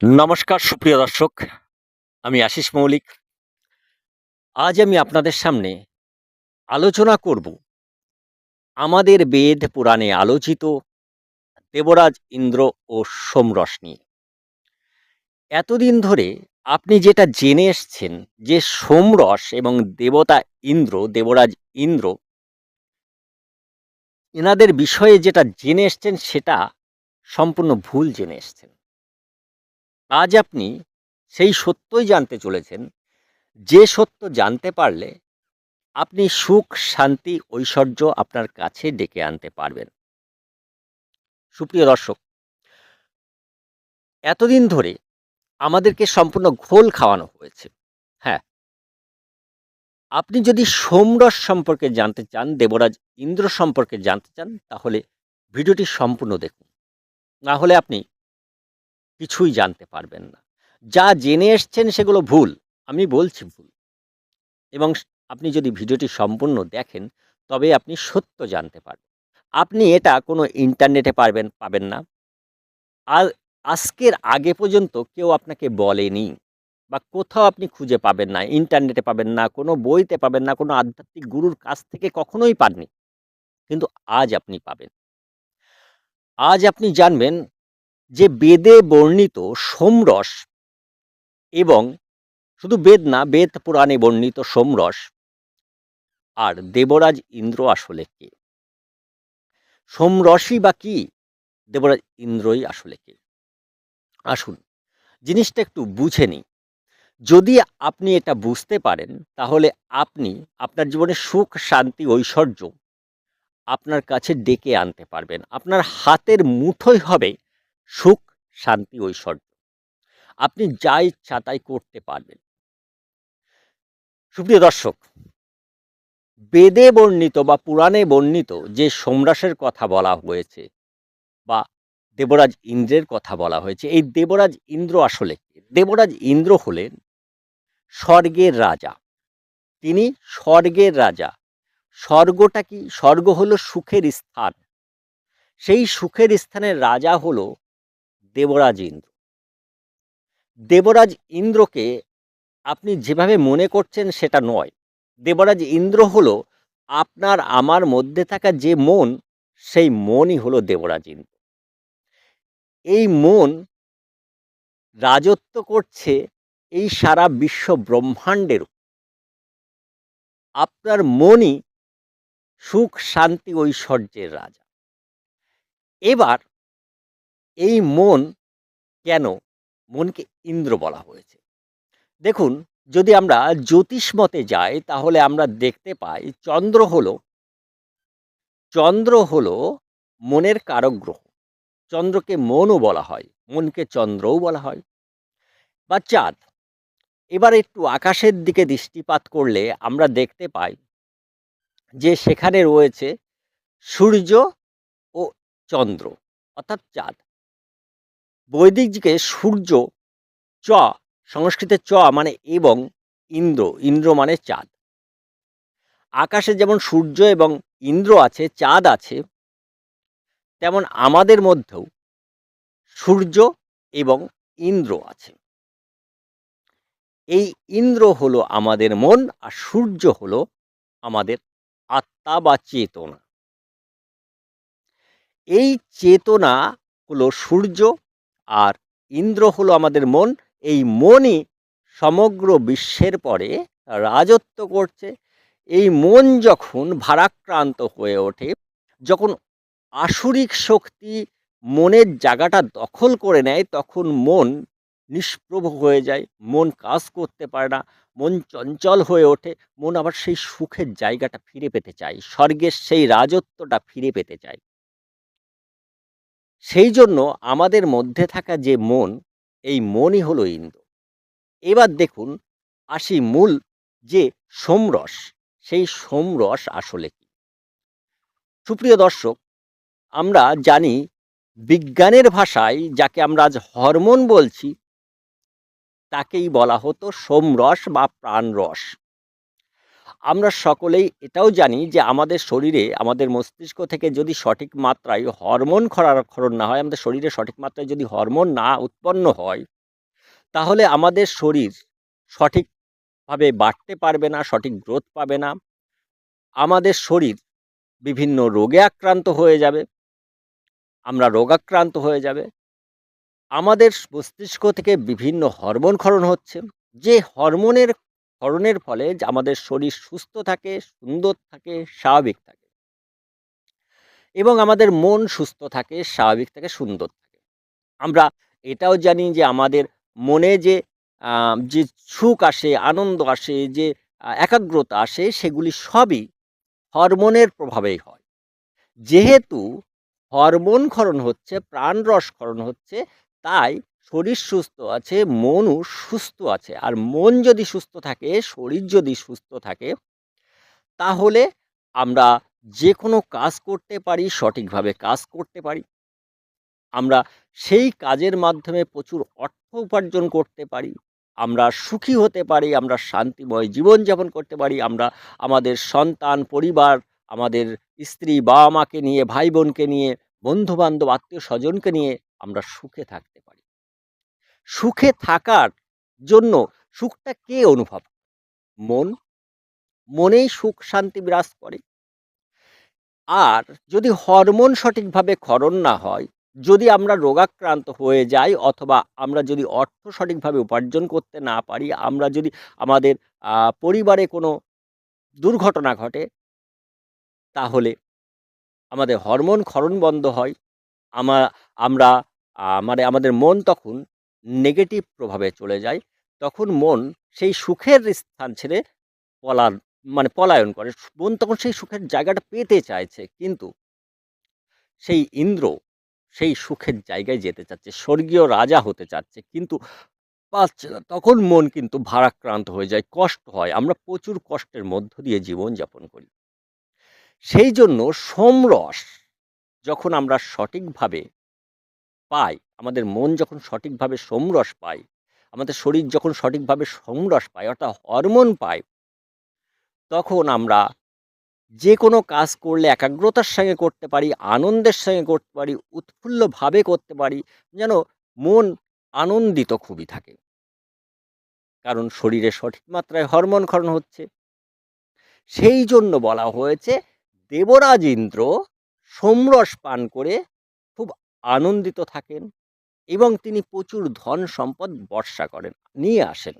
নমস্কার, সুপ্রিয় দর্শক। আমি আশিস মৌলিক। আজ আমি আপনাদের সামনে আলোচনা করব আমাদের বেদ পুরাণে আলোচিত দেবরাজ ইন্দ্র ও সোমরস নিয়ে। এতদিন ধরে আপনি যেটা জেনে এসছেন যে সোমরস এবং দেবতা ইন্দ্র, দেবরাজ ইন্দ্র, এনাদের বিষয়ে যেটা জেনে এসছেন সেটা সম্পূর্ণ ভুল জেনে এসছেন। আজ আপনি সেই সত্যই জানতে চলেছেন। যে সত্য জানতে পারলে আপনি সুখ, শান্তি, ঐশ্বর্য আপনার কাছে ডেকে আনতে পারবেন। সুপ্রিয় দর্শক, এতদিন ধরে আমাদেরকে সম্পূর্ণ ঘোল খাওয়ানো হয়েছে। হ্যাঁ। আপনি যদি সোমরস সম্পর্কে জানতে চান, দেবরাজ ইন্দ্র সম্পর্কে জানতে চান, তাহলে ভিডিওটি সম্পূর্ণ দেখুন। না হলে আপনি কিছুই জানতে পারবেন না। যা জেনে এসছেন সেগুলো ভুল, আমি বলছি ভুল। এবং আপনি যদি ভিডিওটি সম্পূর্ণ দেখেন, তবে আপনি সত্য জানতে পারবেন। আপনি এটা কোনো ইন্টারনেটে পারবেন, পাবেন না। আর আজকের আগে পর্যন্ত কেউ আপনাকে বলেনি বা কোথাও আপনি খুঁজে পাবেন না, ইন্টারনেটে পাবেন না, কোনো বইতে পাবেন না, কোনো আধ্যাত্মিক গুরুর কাছ থেকে কখনোই পাননি। কিন্তু আজ আপনি পাবেন। আজ আপনি জানবেন যে বেদে বর্ণিত সোমরস এবং শুধু বেদ না, বেদ পুরাণে বর্ণিত সোমরস আর দেবরাজ ইন্দ্র আসলে কে? সোমরসই বা কি? দেবরাজ ইন্দ্রই আসলে কে? আসুন, জিনিসটা একটু বুঝে নিই। যদি আপনি এটা বুঝতে পারেন, তাহলে আপনি আপনার জীবনে সুখ, শান্তি, ঐশ্বর্য আপনার কাছে ডেকে আনতে পারবেন। আপনার হাতের মুঠোই হবে সুখ, শান্তি, ঐশ্বর্য। আপনি যা ইচ্ছা তাই করতে পারবেন। সুপ্রিয় দর্শক, বেদে বর্ণিত বা পুরাণে বর্ণিত যে সোমরাসের কথা বলা হয়েছে বা দেবরাজ ইন্দ্রের কথা বলা হয়েছে, এই দেবরাজ ইন্দ্র আসলে দেবরাজ ইন্দ্র হলেন স্বর্গের রাজা। তিনি স্বর্গের রাজা। স্বর্গটা কি? স্বর্গ হলো সুখের স্থান। সেই সুখের স্থানের রাজা হলো দেবরাজ ইন্দ্র। দেবরাজ ইন্দ্রকে আপনি যেভাবে মনে করছেন সেটা নয়। দেবরাজ ইন্দ্র হলো আপনার, আমার মধ্যে থাকা যে মন, সেই মনই হলো দেবরাজ ইন্দ্র। এই মন রাজত্ব করছে এই সারা বিশ্ব ব্রহ্মাণ্ডের আপনার মনই সুখ, শান্তি, ঐশ্বর্যের রাজা। এবার এই মন কেন মনকে ইন্দ্র বলা হয়েছে? দেখুন, যদি আমরা জ্যোতিষ মতে যাই, তাহলে আমরা দেখতে পাই চন্দ্র হলো চন্দ্র হলো মনের কারক গ্রহ। চন্দ্রকে মনও বলা হয়, মনকে চন্দ্রও বলা হয়। বা চাঁদ, এবার একটু আকাশের দিকে দৃষ্টিপাত করলে আমরা দেখতে পাই যে সেখানে রয়েছে সূর্য ও চন্দ্র, অর্থাৎ চাঁদ। বৈদিক যুগে সূর্য চ, সংস্কৃতে চ মানে এবং ইন্দ্র ইন্দ্র মানে চাঁদ। আকাশে যেমন সূর্য এবং ইন্দ্র আছে, চাঁদ আছে, তেমন আমাদের মধ্যেও সূর্য এবং ইন্দ্র আছে। এই ইন্দ্র হলো আমাদের মন আর সূর্য হলো আমাদের আত্মা বা চেতনা। এই চেতনা হলো সূর্য আর ইন্দ্র হলো আমাদের মন। এই মনই সমগ্র বিশ্বের পরে রাজত্ব করছে। এই মন যখন ভারাক্রান্ত হয়ে ওঠে, যখন আসুরিক শক্তি মনের জায়গাটা দখল করে নেয়, তখন মন নিষ্প্রভ হয়ে যায়, মন কাজ করতে পারে না, মন চঞ্চল হয়ে ওঠে, মন আবার সেই সুখের জায়গাটা ফিরে পেতে চায়, স্বর্গের সেই রাজত্বটা ফিরে পেতে চায়। সেই জন্য আমাদের মধ্যে থাকা যে মন, এই মনই হলো ইন্দ্র। এবার দেখুন, আসি মূল যে সোমরস, সেই সোমরস আসলে কি? সুপ্রিয় দর্শক, আমরা জানি বিজ্ঞানের ভাষায় যাকে আমরা আজ হরমোন বলছি, তাকেই বলা হতো সোমরস বা প্রাণরস। আমরা সকলেই এটাও জানি যে আমাদের শরীরে আমাদের মস্তিষ্ক থেকে যদি সঠিক মাত্রায় হরমোন খরা ক্ষরণ না হয় আমাদের শরীরে সঠিক মাত্রায় যদি হরমোন না উৎপন্ন হয় তাহলে আমাদের শরীর সঠিকভাবে বাড়তে পারবে না, সঠিক গ্রোথ পাবে না। আমাদের শরীর বিভিন্ন রোগে আক্রান্ত হয়ে যাবে। আমরা রোগাক্রান্ত হয়ে যাবে। আমাদের মস্তিষ্ক থেকে বিভিন্ন হরমোন ক্ষরণ হচ্ছে। যে হরমোনের ক্ষরণের ফলে আমাদের শরীর সুস্থ থাকে, সুন্দর থাকে, স্বাভাবিক থাকে। এবং আমাদের মন সুস্থ থাকে, স্বাভাবিক থাকে, সুন্দর থাকে। আমরা এটাও জানি যে আমাদের মনে যে যে সুখ আসে, আনন্দ আসে, যে একাগ্রতা আসে সেগুলি সবই হরমোনের প্রভাবেই হয়। যেহেতু হরমোন ক্ষরণ হচ্ছে, প্রাণরস ক্ষরণ হচ্ছে, তাই শরীর সুস্থ আছে, মনও সুস্থ আছে। আর মন যদি সুস্থ থাকে, শরীর যদি সুস্থ থাকে তাহলে আমরা যে কোনো কাজ করতে পারি, সঠিকভাবে কাজ করতে পারি। আমরা সেই কাজের মাধ্যমে প্রচুর অর্থ উপার্জন করতে পারি। আমরা সুখী হতে পারি, আমরা শান্তিময় জীবনযাপন করতে পারি। আমরা আমাদের সন্তান, পরিবার, আমাদের স্ত্রী, বাবা-মাকে নিয়ে, ভাই-বোনকে নিয়ে, বন্ধু-বান্ধব, আত্মীয়-স্বজনকে নিয়ে আমরা সুখে থাকতে পারি। সুখে থাকার জন্য সুখটা কে অনুভব মন। মনেই সুখ শান্তি বিরাজ করে। আর যদি হরমোন সঠিকভাবে ক্ষরণ না হয়, যদি আমরা রোগাক্রান্ত হয়ে যাই অথবা আমরা যদি অর্থ সঠিকভাবে উপার্জন করতে না পারি, আমরা যদি আমাদের পরিবারে কোনো দুর্ঘটনা ঘটে তাহলে আমাদের হরমোন ক্ষরণ বন্ধ হয়। আমা আমরা মানে আমাদের মন তখন নেগেটিভ প্রভাবে চলে যায়। তখন মন সেই সুখের স্থান ছেড়ে পলান মানে পলায়ন করে। মন তখন সেই সুখের জায়গাটা পেতে চাইছে। কিন্তু সেই ইন্দ্র সেই সুখের জায়গায় যেতে চাচ্ছে। স্বর্গীয় রাজা হতে চাচ্ছে। কিন্তু পাচ্ছে না। তখন মন কিন্তু ভারাক্রান্ত হয়ে যায়, কষ্ট হয়। আমরা প্রচুর কষ্টের মধ্য দিয়ে জীবনযাপন করি। সেই জন্য সোমরস যখন আমরা সঠিকভাবে পাই, আমাদের মন যখন সঠিকভাবে সোমরস পায়, আমাদের শরীর যখন সঠিকভাবে সোমরস পায় অর্থাৎ হরমোন পায় তখন আমরা যে কোনো কাজ করলে একাগ্রতার সঙ্গে করতে পারি, আনন্দের সঙ্গে করতে পারি, উৎফুল্লভাবে করতে পারি। যেন মন আনন্দিত খুবই থাকে। কারণ শরীরে সঠিক মাত্রায় হরমোন ক্ষরণ হচ্ছে। সেই জন্য বলা হয়েছে দেবরাজ ইন্দ্র সোমরস পান করে আনন্দিত থাকেন এবং তিনি প্রচুর ধন সম্পদ বর্ষা করেন, নিয়ে আসেন।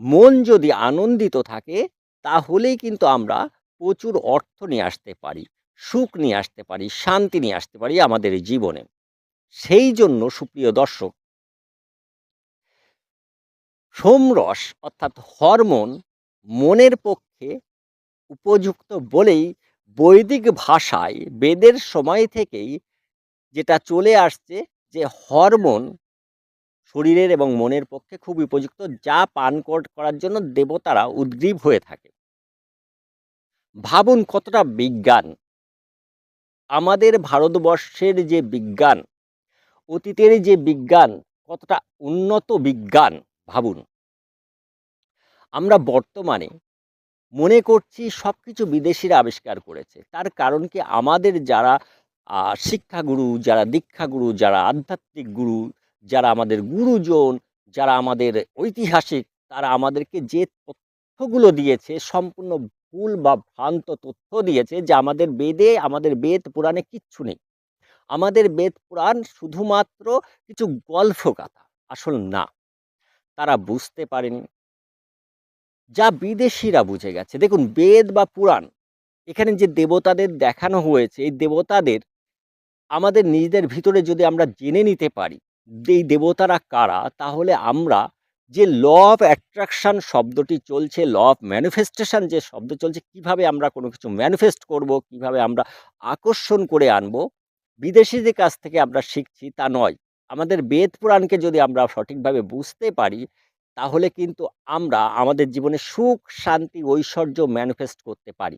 মন যদি আনন্দিত থাকে তাহলেই কিন্তু আমরা প্রচুর অর্থ নিয়ে আসতে পারি, সুখ নিয়ে আসতে পারি, শান্তি নিয়ে আসতে পারি আমাদের জীবনে। সেই জন্য সুপ্রিয় দর্শক সোমরস অর্থাৎ হরমোন মনের পক্ষে উপযুক্ত বলেই বৈদিক ভাষায় বেদের সময় থেকেই যেটা চলে আসছে যে হরমোন শরীরের এবং মনের পক্ষে খুব উপযুক্ত যা পান কর করার জন্য দেবতারা উদগ্রীব হয়ে থাকে। ভাবুন কতটা বিজ্ঞান। আমাদের ভারতবর্ষের যে বিজ্ঞান, অতীতের যে বিজ্ঞান, কতটা উন্নত বিজ্ঞান ভাবুন। আমরা বর্তমানে মনে করছি সবকিছু বিদেশিরা আবিষ্কার করেছে। তার কারণ কি আমাদের যারা আ শিক্ষাগুরু, যারা দীক্ষাগুরু, যারা আধ্যাত্মিক গুরু, যারা আমাদের গুরুজন, যারা আমাদের ঐতিহাসিক, তারা আমাদেরকে যে তথ্যগুলো দিয়েছে সম্পূর্ণ ভুল বা ভ্রান্ত তথ্য দিয়েছে যে আমাদের বেদে, আমাদের বেদ পুরাণে কিচ্ছু নেই। আমাদের বেদ পুরাণ শুধুমাত্র কিছু গল্প কথা আসল না। তারা বুঝতে পারেনি। যা বিদেশিরা বুঝে গেছে। দেখুন বেদ বা পুরাণ এখানে যে দেবতাদের দেখানো হয়েছে, এই দেবতাদের আমাদের নিজেদের ভিতরে যদি আমরা জেনে নিতে পারি, এই দেবতারা কারা? তাহলে আমরা যে ল অফ অ্যাট্রাকশন শব্দটি চলছে, ল অফ ম্যানিফেস্টেশন যে শব্দ চলছে, কীভাবে আমরা কোনো কিছু ম্যানিফেস্ট করব, কীভাবে আমরা আকর্ষণ করে আনব, বিদেশিদের কাছ থেকে আমরা শিখছি তা নয়। আমাদের বেদ পুরাণকে যদি আমরা সঠিকভাবে বুঝতে পারি, তাহলে কিন্তু আমরা আমাদের জীবনে সুখ, শান্তি, ঐশ্বর্য ম্যানিফেস্ট করতে পারি।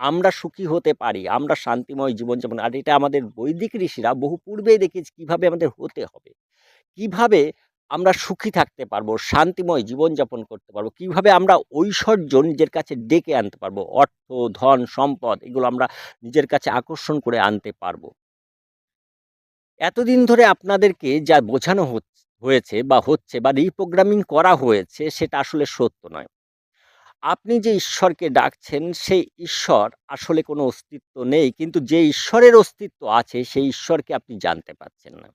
আমরা সুখী হতে পারি, আমরা শান্তিময় জীবনযাপন আর এটা আমাদের বৈদিক ঋষিরা বহু পূর্বেই দেখেছি কীভাবে আমাদের হতে হবে। কীভাবে আমরা সুখী থাকতে পারব, শান্তিময় জীবনযাপন করতে পারব, কীভাবে আমরা ঐশ্বর্য নিজের কাছে ডেকে আনতে পারব। অর্থ, ধন, সম্পদ এগুলো আমরা নিজের কাছে আকর্ষণ করে আনতে পারব। এতদিন ধরে আপনাদেরকে যা বোঝানো হচ হয়েছে বা হচ্ছে বা রিপ্রোগ্রামিং করা হয়েছে সেটা আসলে সত্য নয় আপনি যে ঈশ্বরকে ডাকছেন, সেই ঈশ্বর আসলে কোনো অস্তিত্ব নেই। কিন্তু যে ঈশ্বরের অস্তিত্ব আছে, সেই ঈশ্বরকে আপনি জানতে পারছেন না।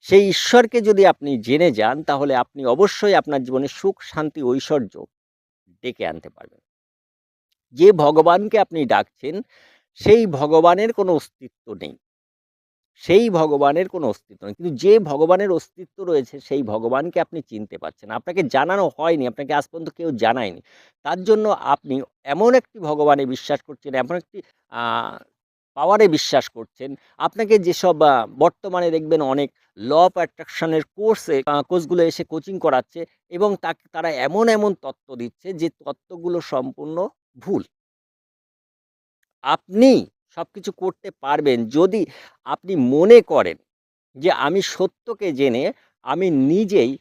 সেই ঈশ্বরকে যদি আপনি জেনে যান, তাহলে আপনি অবশ্যই আপনার জীবনে সুখ, শান্তি, ঐশ্বর্য ডেকে আনতে পারবেন। যে ভগবানকে আপনি ডাকছেন, সেই ভগবানের কোনো অস্তিত্ব নেই। সেই ভগবানের কোনো অস্তিত্ব নেই। কিন্তু যে ভগবানের অস্তিত্ব রয়েছে, সেই ভগবানকে আপনি চিনতে পারছেন। আপনাকে জানানো হয়নি, আপনাকে আজ পর্যন্ত কেউ জানায়নি। তার জন্য আপনি এমন একটি ভগবানে বিশ্বাস করছেন, এমন একটি পাওয়ারে বিশ্বাস করছেন। আপনাকে যেসব বর্তমানে দেখবেন অনেক ল অফ অ্যাট্রাকশনের কোর্সে কোর্সগুলো এসে কোচিং করাচ্ছে এবং তাকে, তারা এমন এমন তত্ত্ব দিচ্ছে যে তত্ত্বগুলো সম্পূর্ণ ভুল। আপনি সবকিছু করতে পারবেন। যদি আপনি মনে করেন যে আমি সত্যকে জেনে আমি নিজেই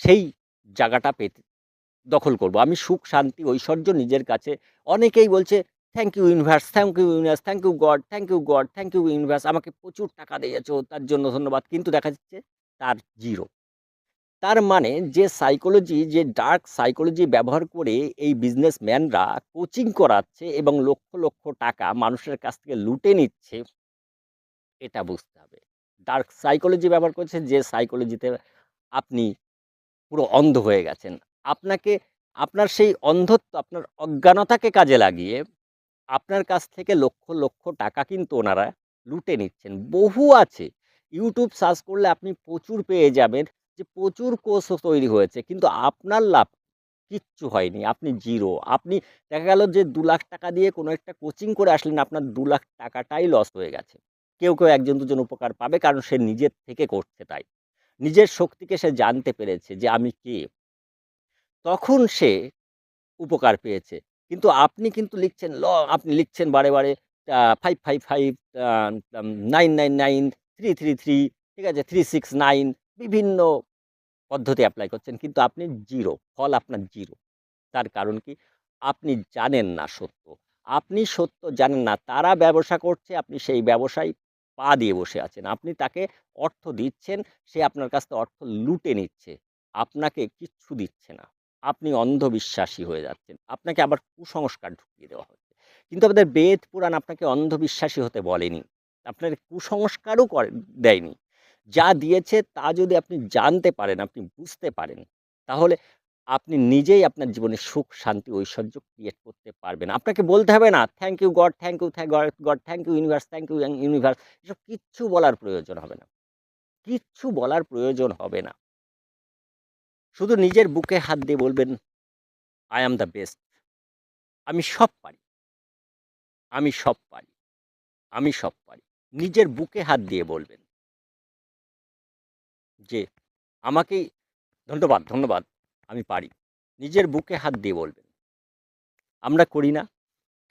সেই জায়গাটা পেতে, দখল করব। আমি সুখ, শান্তি, ঐশ্বর্য নিজের কাছে অনেকেই বলছে thank you universe thank you universe thank you God thank you God thank you universe আমাকে প্রচুর টাকা দিয়েছ, তার জন্য ধন্যবাদ। কিন্তু দেখা যাচ্ছে তার জিরো তার মানে যে সাইকোলজি যে ডার্ক সাইকোলজি ব্যবহার করে এই বিজনেসম্যানরা কোচিং করাচ্ছে এবং লক্ষ লক্ষ টাকা মানুষের কাছ থেকে লুটে নিচ্ছে, এটা বুঝতে হবে। ডার্ক সাইকোলজি ব্যবহার করছে যে সাইকোলজিতে আপনি পুরো অন্ধ হয়ে গেছেন। আপনাকে, আপনার সেই অন্ধত্ব, আপনার অজ্ঞানতাকে কাজে লাগিয়ে আপনার কাছ থেকে লক্ষ লক্ষ টাকা কিন্তু ওনারা লুটে নিচ্ছেন। বহু আছে। ইউটিউব সার্চ করলে আপনি প্রচুর পেয়ে যাবেন। যে প্রচুর কোর্সও তৈরি হয়েছে। কিন্তু আপনার লাভ কিচ্ছু হয়নি, আপনি জিরো। আপনি দেখা গেল যে দু লাখ টাকা দিয়ে কোনো একটা কোচিং করে আসলেন, আপনার দু লাখ টাকাটাই লস হয়ে গেছে। কেউ কেউ একজন, দুজন উপকার পাবে কারণ সে নিজের থেকে করছে তাই। নিজের শক্তিকে সে জানতে পেরেছে যে আমি কে। তখন সে উপকার পেয়েছে। কিন্তু আপনি কিন্তু লিখছেন ল, আপনি লিখছেন বারে বারে five five five nine nine nine three three three ঠিক আছে থ্রি সিক্স নাইন বিভিন্ন পদ্ধতি অ্যাপ্লাই করছেন, কিন্তু আপনি জিরো ফল আপনার জিরো তার কারণ কি? আপনি জানেন না সত্য। আপনি সত্য জানেন না, তারা ব্যবসা করছে, আপনি সেই ব্যবসায় পা দিয়ে বসে আছেন। আপনি তাকে অর্থ দিচ্ছেন, সে আপনার কাছ থেকে অর্থ লুটে নিচ্ছে। আপনাকে কিচ্ছু দিচ্ছে না। আপনি অন্ধবিশ্বাসী হয়ে যাচ্ছেন। আপনাকে আবার কুসংস্কার ঢুকিয়ে দেওয়া হচ্ছে। কিন্তু আমাদের বেদ পুরাণ আপনাকে অন্ধবিশ্বাসী হতে বলেনি। আপনার কুসংস্কারও করে, দেয়নি। যা দিয়েছে তা যদি আপনি জানতে পারেন, আপনি বুঝতে পারেন, তাহলে আপনি নিজেই আপনার জীবনে সুখ, শান্তি, ঐশ্বর্য ক্রিয়েট করতে পারবেন। আপনাকে বলতে হবে না thank you God thank you thank God God thank you universe thank you universe এসব কিচ্ছু বলার প্রয়োজন হবে না। কিচ্ছু বলার প্রয়োজন হবে না। শুধু নিজের বুকে হাত দিয়ে বলবেন আই অ্যাম দ্য বেস্ট আমি সব পারি। আমি সব পারি। আমি সব পারি। নিজের বুকে হাত দিয়ে বলবেন। যে আমাকেই, ধন্যবাদ ধন্যবাদ, আমি পারি। নিজের বুকে হাত দিয়ে বলবেন। আমরা করি না।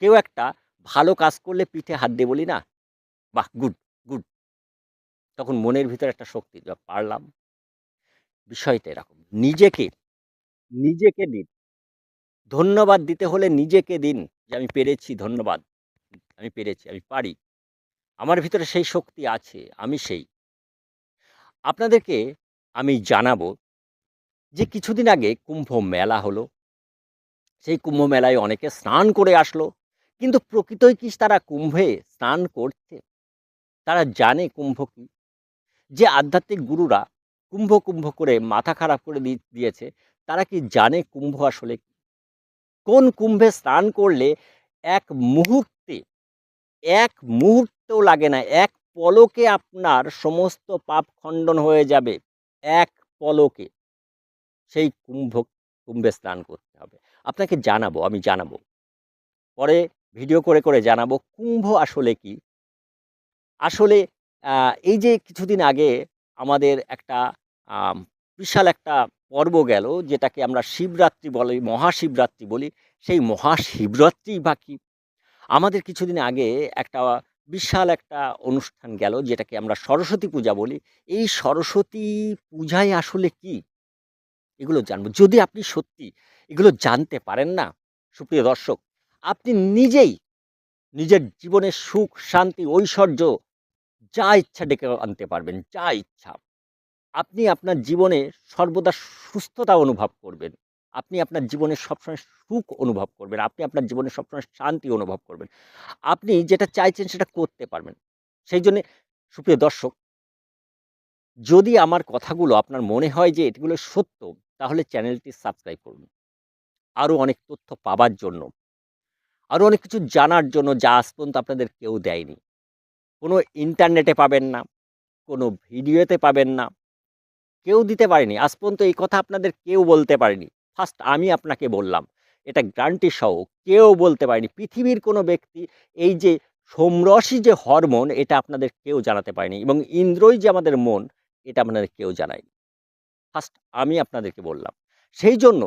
কেউ একটা ভালো কাজ করলে পিঠে হাত দিয়ে বলি, না, বাহ, গুড গুড। তখন মনের ভিতরে একটা শক্তি পারলাম। বিষয়টা এরকম। নিজেকে নিজেকে দিন। ধন্যবাদ দিতে হলে নিজেকে দিন যে আমি পেরেছি, ধন্যবাদ। আমি পেরেছি, আমি পারি। আমার ভিতরে সেই শক্তি আছে, আমি সেই। আপনাদেরকে আমি জানাব যে কিছুদিন আগে কুম্ভ মেলা হলো। সেই কুম্ভ মেলায় অনেকে স্নান করে আসলো, কিন্তু প্রকৃতই কি তারা কুম্ভে স্নান করছে? তারা জানে কুম্ভ কি? যে আধ্যাত্মিক গুরুরা কুম্ভ কুম্ভ করে মাথা খারাপ করে দিয়েছে, তারা কি জানে কুম্ভ আসলে? কোন কুম্ভে স্নান করলে এক মুহূর্তে, এক মুহূর্তেও লাগে না, এক পলকে আপনার সমস্ত পাপ খণ্ডন হয়ে যাবে। এক পলকে। সেই কুম্ভ, কুম্ভে স্নান করতে হবে। আপনাকে জানাব, আমি জানাব। পরে ভিডিও করে করে জানাব কুম্ভ আসলে কি? আসলে এই যে কিছুদিন আগে আমাদের একটা বিশাল একটা পর্ব গেল, যেটাকে আমরা শিবরাত্রি বলি, মহাশিবরাত্রি বলি। সেই মহাশিবরাত্রি বা কি? আমাদের কিছুদিন আগে একটা বিশাল একটা অনুষ্ঠান গেল, যেটাকে আমরা সরস্বতী পূজা বলি। এই সরস্বতী পূজায় আসলে কি? এগুলো জানব। যদি আপনি সত্যি এগুলো জানতে পারেন না, সুপ্রিয় দর্শক, আপনি নিজেই নিজের জীবনের সুখ, শান্তি, ঐশ্বর্য যা ইচ্ছা ডেকে আনতে পারবেন, যা ইচ্ছা। আপনি আপনার জীবনে সর্বদা সুস্থতা অনুভব করবেন। আপনি আপনার জীবনে সবসময় সুখ অনুভব করবেন। আপনি আপনার জীবনে সবসময় শান্তি অনুভব করবেন। আপনি যেটা চাইছেন সেটা করতে পারবেন। সেই জন্যে সুপ্রিয় দর্শক যদি আমার কথাগুলো আপনার মনে হয় যে এগুলো সত্য, তাহলে চ্যানেলটি সাবস্ক্রাইব করুন। আরও অনেক তথ্য পাবার জন্য। আরও অনেক কিছু জানার জন্য যা আজ পর্যন্ত আপনাদের কেউ দেয়নি। কোনো ইন্টারনেটে পাবেন না, কোনো ভিডিওতে পাবেন না। কেউ দিতে পারেনি। আজ পর্যন্ত এই কথা আপনাদের কেউ বলতে পারেনি। ফার্স্ট আমি আপনাকে বললাম। এটা গ্যারান্টি সহ কেউ বলতে পারেনি। পৃথিবীর কোনো ব্যক্তি এই যে সোমরসই যে হরমোন এটা আপনাদের কেউ জানাতে পারেনি এবং ইন্দ্রই যে আমাদের মন এটা আপনাদের কেউ জানায়নি। ফার্স্ট আমি আপনাদেরকে বললাম। সেই জন্য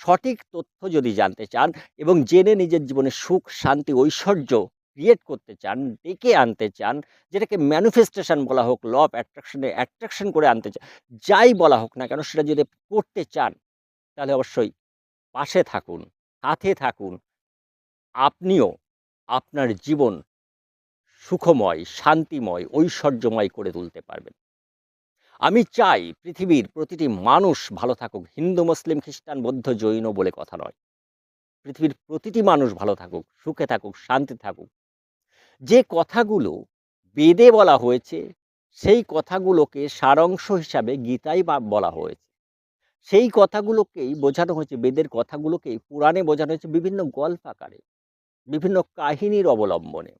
সঠিক তথ্য যদি জানতে চান এবং জেনে নিজের জীবনে সুখ, শান্তি, ঐশ্বর্য ক্রিয়েট করতে চান, ডেকে আনতে চান, যেটাকে ম্যানিফেস্টেশন বলা হোক, ল অফ অ্যাট্রাকশন অ্যাট্রাকশন করে আনতে চান, যাই বলা হোক না কেন সেটা যদি করতে চান, তাহলে অবশ্যই পাশে থাকুন, সাথে থাকুন। আপনিও আপনার জীবন সুখময়, শান্তিময়, ঐশ্বর্যময় করে তুলতে পারবেন। আমি চাই পৃথিবীর প্রতিটি মানুষ ভালো থাকুক। হিন্দু, মুসলিম, খ্রিস্টান, বৌদ্ধ, জৈন বলে কথা নয়। পৃথিবীর প্রতিটি মানুষ ভালো থাকুক, সুখে থাকুক, শান্তি থাকুক। যে কথাগুলো বেদে বলা হয়েছে, সেই কথাগুলোকে সারাংশ হিসাবে গীতায় বলা হয়েছে। সেই কথাগুলোকেই বোঝানো হয়েছে, বেদের কথাগুলোকেই পুরাণে বোঝানো হয়েছে বিভিন্ন গল্প আকারে, বিভিন্ন কাহিনীর অবলম্বনে।